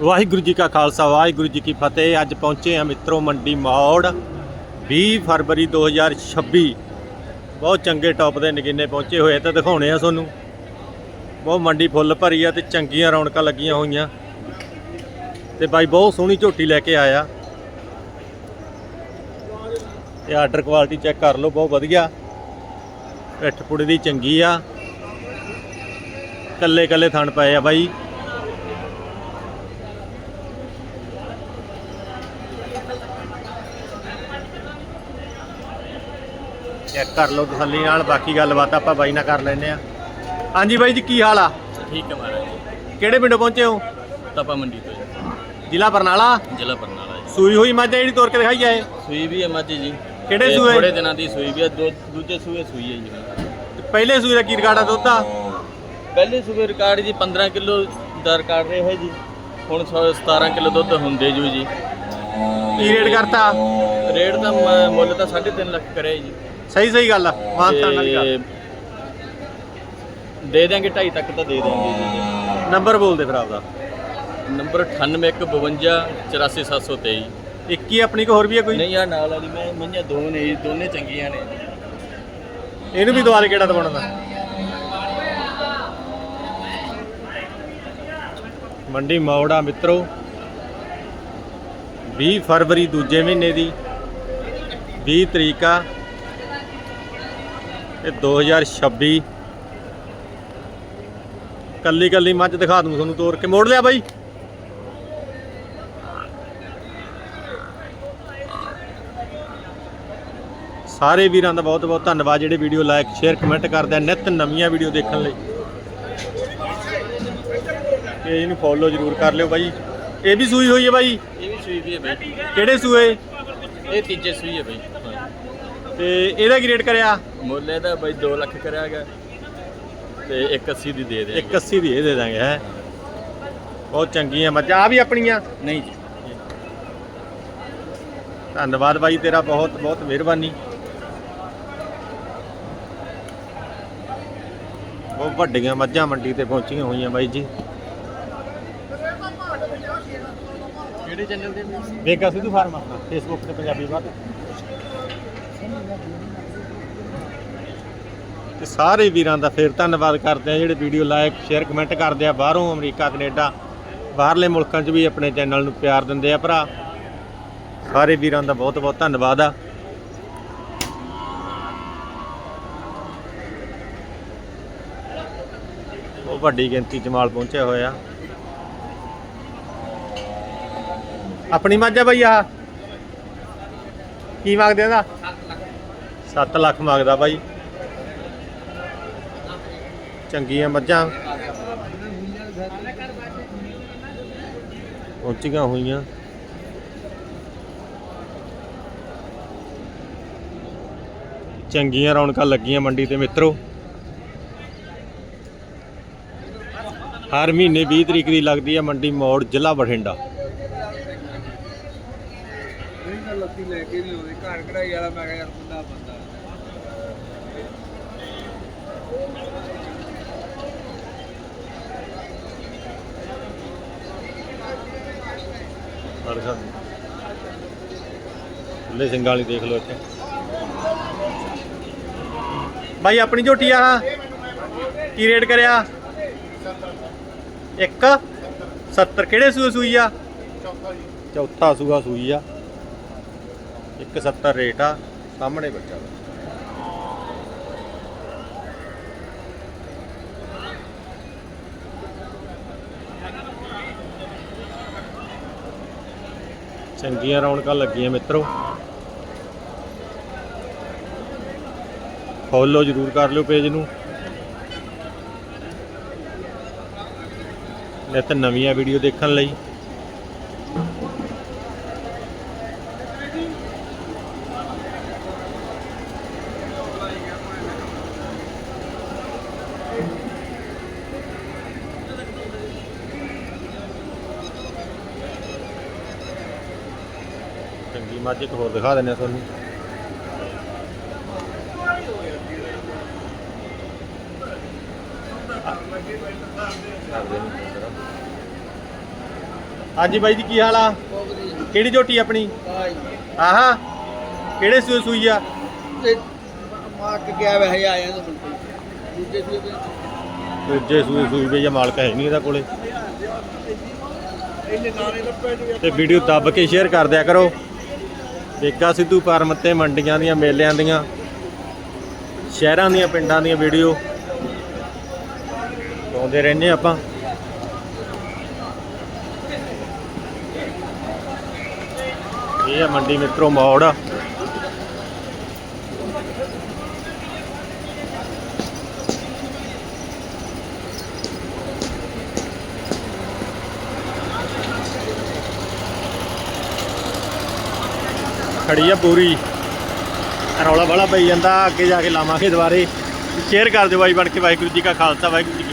ਵਾਹਿਗੁਰੂ ਜੀ ਕਾ ਖਾਲਸਾ, ਵਾਹਿਗੁਰੂ ਜੀ ਕੀ ਫਤਿਹ। ਅੱਜ ਪਹੁੰਚੇ ਹਾਂ ਮਿੱਤਰੋ ਮੰਡੀ ਮੌੜ 20 ਫਰਵਰੀ 2026 ਬਹੁਤ ਚੰਗੇ ਟੌਪ ਦੇ ਨਗੀਨੇ ਪਹੁੰਚੇ ਹੋਏ ਆ, ਤਾਂ ਦਿਖਾਉਣੇ ਆ ਤੁਹਾਨੂੰ। ਬਹੁਤ ਮੰਡੀ ਫੁੱਲ ਭਰੀ ਆ ਤੇ ਚੰਗੀਆਂ ਰੌਣਕਾਂ ਲੱਗੀਆਂ ਹੋਈਆਂ। ਤੇ ਬਾਈ ਬਹੁਤ ਸੋਹਣੀ ਝੋਟੀ ਲੈ ਕੇ ਆਇਆ। ਤੇ ਆਰਡਰ ਕੁਆਲਿਟੀ ਚੈੱਕ ਕਰ ਲਓ, ਬਹੁਤ ਵਧੀਆ। ਪਿੱਠ ਪੁੜੇ ਦੀ ਚੰਗੀ ਆ। ਕੱਲੇ ਕੱਲੇ ਥਣ ਪਏ ਆ ਬਾਈ। ਚੈੱਕ ਕਰ ਲਓ ਤਸੱਲੀ ਨਾਲ ਬਾਕੀ ਗੱਲਬਾਤ ਆਪਾਂ ਬਾਈ ਨਾਲ ਕਰ ਲੈਨੇ ਆ ਹਾਂਜੀ ਬਾਈ ਜੀ ਕੀ ਹਾਲ ਆ? ਠੀਕ ਹੈ ਮਹਾਰਾਜ ਕਿਹੜੇ ਪਿੰਡੋਂ ਪਹੁੰਚੇ ਹੋ? ਤਪਾ ਮੰਡੀ ਤੋਂ ਜ਼ਿਲ੍ਹਾ ਬਰਨਾਲਾ? ਜ਼ਿਲ੍ਹਾ ਬਰਨਾਲਾ ਜੀ। ਸੂਈ ਹੋਈ ਮੱਝ ਆ ਜਿਹੜੀ ਤੋਰ ਕੇ ਦਿਖਾਈ ਜਾਏ? ਸੂਈ ਵੀ ਹੈ ਮੱਝ ਜੀ। ਕਿਹੜੇ ਸੂਏ? ਥੋੜੇ ਦਿਨਾਂ ਦੀ ਸੂਈ ਵੀ ਹੈ ਦੋ ਦੂਜੇ ਸੂਏ ਸੂਈ ਹੈ ਜੀ। ਪਹਿਲੇ ਸੂਈ ਦਾ ਕੀ ਰਿਕਾਰਡ ਆ ਦੁੱਧ ਦਾ? ਪਹਿਲੇ ਸੂਏ ਰਿਕਾਰਡ ਜੀ 15 ਕਿਲੋ ਦਾ ਰਿਕਾਰਡ ਰਿਹਾ ਜੀ। ਹੁਣ ਸੌ- 17 ਕਿਲੋ ਦੁੱਧ ਹੁੰਦੇ ਜੂ ਜੀ। ਕੀ ਰੇਟ ਕਰਤਾ? ਰੇਟ ਦਾ ਮ- ਮੁੱਲ ਤਾਂ 3.5 ਲੱਖ ਕਰਿਆ ਜੀ। ਸਹੀ ਸਹੀ ਗੱਲ ਆ। ਮਾਨਤਾ ਨਾਲ ਗੱਲ ਤੇ ਦੇ ਦਿਆਂਗੇ 2.5 ਤੱਕ ਤਾਂ ਦੇ ਦਿਆਂਗੇ। ਜੀ ਨੰਬਰ ਬੋਲ ਦੇ ਫਿਰ ਆਪਦਾ। ਨੰਬਰ 9852 84723 ਇੱਕ ਹੀ ਆਪਣੀ ਕੋ ਹੋਰ ਵੀ ਹੈ ਕੋਈ? ਨਹੀਂ ਆ ਨਾਲ ਵਾਲੀ ਮੈਂ ਮੰਝਾਂ ਦੋ ਨੇ ਜੀ, ਦੋਨੇ ਚੰਗੀਆਂ ਨੇ। ਇਹਨੂੰ ਵੀ ਦੁਆਰੇ ਕਿਹੜਾ ਦਵਾਉਣਾ ਦਾ ਮੰਡੀ ਮੌੜਾ ਮਿੱਤਰੋ 20 ਫਰਵਰੀ ਦੂਜੇ ਮਹੀਨੇ ਦੀ 20 ਤਰੀਕ ਆ। ਇਹ 2026 ਕੱਲੀ ਕੱਲੀ ਮੱਝ ਦਿਖਾ ਦੂੰ ਤੁਹਾਨੂੰ ਤੋੜ ਕੇ। ਮੋੜ ਲਿਆ ਬਾਈ। ਸਾਰੇ ਵੀਰਾਂ ਦਾ ਬਹੁਤ ਬਹੁਤ ਧੰਨਵਾਦ। ਜਿਹੜੇ ਵੀਡੀਓ ਲਾਈਕ ਸ਼ੇਅਰ ਕਮੈਂਟ ਕਰਦੇ ਆ ਨਿਤ ਨਵੀਆਂ ਵੀਡੀਓ ਦੇਖਣ ਲਈ। ਤੇ ਇਹਨੂੰ ਫੋਲੋ ਜ਼ਰੂਰ ਕਰ ਲਿਓ ਬਾਈ। ਇਹ ਵੀ ਸੂਈ ਹੋਈ ਹੈ ਬਾਈ? ਇਹ ਵੀ ਸੂਈ ਵੀ ਹੈ ਬਈ। ਕਿਹੜੇ ਸੂਏ? ਇਹ ਤੀਜੇ ਸੂਈ ਹੈ ਬਈ। ਤੇ ਇਹਦਾ ਕੀ ਰੇਟ ਕਰਿਆ? ਮੁੱਲ ਇਹਦਾ ਬਈ 2 ਲੱਖ ਕਰਿਆ ਗਿਆ ਤੇ 180 ਦੀ ਦੇ ਦੇ 180 ਦੀ ਇਹ ਦੇ ਦਾਂਗੇ ਹੈ? ਬਹੁਤ ਚੰਗੀਆਂ ਮੱਝਾਂ ਆ ਵੀ ਆਪਣੀਆਂ? ਨਹੀਂ ਜੀ। ਧੰਨਵਾਦ ਬਾਈ ਤੇਰਾ ਬਹੁਤ ਬਹੁਤ ਮਿਹਰਬਾਨੀ। ਬਹੁਤ ਵੱਡੀਆਂ ਮੱਝਾਂ ਮੰਡੀ ਤੇ ਪਹੁੰਚੀਆਂ ਹੋਈਆਂ ਬਾਈ ਜੀ। ਕਿਹੜੇ ਚੈਨਲ ਤੇ ਵੇਗਾ ਸਿੱਧੂ ਫਾਰਮ ਆਪਣਾ ਫੇਸਬੁੱਕ ਤੇ ਪੰਜਾਬੀ ਬਾਤ ਤੇ ਸਾਰੇ ਵੀਰਾਂ ਦਾ ਫੇਰ ਧੰਨਵਾਦ ਕਰਦੇ ਆ ਜਿਹੜੇ ਵੀਡੀਓ ਲਾਈਕ ਸ਼ੇਅਰ ਕਮੈਂਟ ਕਰਦੇ ਆ। ਬਾਹਰੋਂ ਅਮਰੀਕਾ, ਕੈਨੇਡਾ, ਬਾਹਰਲੇ ਮੁਲਕਾਂ 'ਚ ਵੀ ਆਪਣੇ ਚੈਨਲ ਨੂੰ ਪਿਆਰ ਦਿੰਦੇ ਆ ਭਰਾ। ਸਾਰੇ ਵੀਰਾਂ ਦਾ ਬਹੁਤ ਬਹੁਤ ਧੰਨਵਾਦ ਆ। ਉਹ ਵੱਡੀ ਗਿਣਤੀ 'ਚ ਮਾਲ ਪਹੁੰਚਿਆ ਹੋਇਆ। ਆਪਣੀ ਮੱਝ ਆ ਬਈ ਆ ਕੀ ਮੰਗਦੇ ਇਹਦਾ 7 ਲੱਖ ਮੰਗਦਾ ਬਾਈ। ਚੰਗੀਆਂ ਮੱਝਾਂ। ਪਹੁੰਚੀਆਂ ਹੋਈਆਂ। ਚੰਗੀਆਂ ਰੌਣਕਾਂ ਲੱਗੀਆਂ ਮੰਡੀ ਤੇ ਮਿੱਤਰੋ। ਹਰ ਮਹੀਨੇ 20 ਤਰੀਕ ਦੀ ਲੱਗਦੀ ਹੈ ਮੰਡੀ ਮੌੜ, ਜ਼ਿਲ੍ਹਾ ਬਠਿੰਡਾ। ਲੱਤੀ ਲੈ ਕੇ ਨਹੀਂ ਆਉਂਦੇ। ਘਰ ਕਢਾਈ ਵਾਲਾ ਮੈਂ ਕਿਹਾ ਯਾਰ ਬੰਦਾ ਬੰਦਾ। ਫੜ ਸਿੰਘਾਂ ਵਾਲੀ ਦੇਖ ਲਓ ਇੱਥੇ। ਭਾਈ ਆਪਣੀ ਝੋਟੀ ਆ। ਕੀ ਰੇਟ ਕਰਿਆ? ਇੱਕ? 70 ਕਿਹੜੇ ਸੂਏ ਸੂਈ ਆ? ਚੌਥਾ ਸੂਆ ਸੂਈ ਆ। 170 ਰੇਟ ਆ। ਸਾਹਮਣੇ ਬੱਚਾ। ਚੰਗੀਆਂ ਰੌਣਕਾਂ ਲੱਗੀਆਂ ਮਿੱਤਰੋ। ਫੋਲੋ ਜ਼ਰੂਰ ਕਰ ਲਿਓ ਪੇਜ ਨੂੰ। ਨਿਤ ਨਵੀਆਂ ਵੀਡੀਓ ਦੇਖਣ ਲਈ। ਮੱਝ ਇੱਕ ਹੋਰ ਦਿਖਾ ਦਿੰਦੇ ਆ ਤੁਹਾਨੂੰ। ਹਾਂਜੀ ਬਾਈ ਜੀ, ਕੀ ਹਾਲ ਆ? ਕਿਹੜੀ ਝੋਟੀ ਆਪਣੀ? ਆਹਾ, ਕਿਹੜੇ ਸੂਈ ਸੂਈ ਆ? ਤੇ ਗਿਆ ਵੇ ਆਇਆ ਤਾਂ ਬਿਲਕੁਲ ਦੂਜੇ ਸੂਏ ਦੂਜੇ ਸੂਏ ਸੂਈ ਵੀ ਜਾਂ ਮਾਲਕ ਹੈ ਨਹੀਂ ਇਹਦਾ ਕੋਲੇ। ਤੇ ਵੀਡੀਓ ਦੱਬ ਕੇ ਸ਼ੇਅਰ ਕਰ ਦਿਆ ਕਰੋ। ਬੇਗਾ ਸਿੱਧੂ ਫਾਰਮ ਤੇ ਮੰਡੀਆਂ ਦੀਆਂ, ਮੇਲਿਆਂ ਦੀਆਂ, ਸ਼ਹਿਰਾਂ ਦੀਆਂ, ਪਿੰਡਾਂ ਦੀਆਂ ਵੀਡੀਓ ਪਾਉਂਦੇ ਰਹਿੰਦੇ ਆਪਾਂ। ਇਹ ਆ ਮੰਡੀ ਮਿੱਤਰੋ ਮੌੜ ਖੜੀ ਆ ਪੂਰੀ। ਰੌਲਾ ਵਾਲਾ ਪਈ ਜਾਂਦਾ, ਅੱਗੇ ਜਾ ਕੇ ਲਾਵਾਂਗੇ ਦੁਬਾਰੇ। ਸ਼ੇਅਰ ਕਰ ਦਿਓ ਬਾਈ ਬਣ ਕੇ, ਵਾਹਿਗੁਰੂ ਜੀ ਕਾ ਖਾਲਸਾ, ਵਾਹਿਗੁਰੂ ਜੀ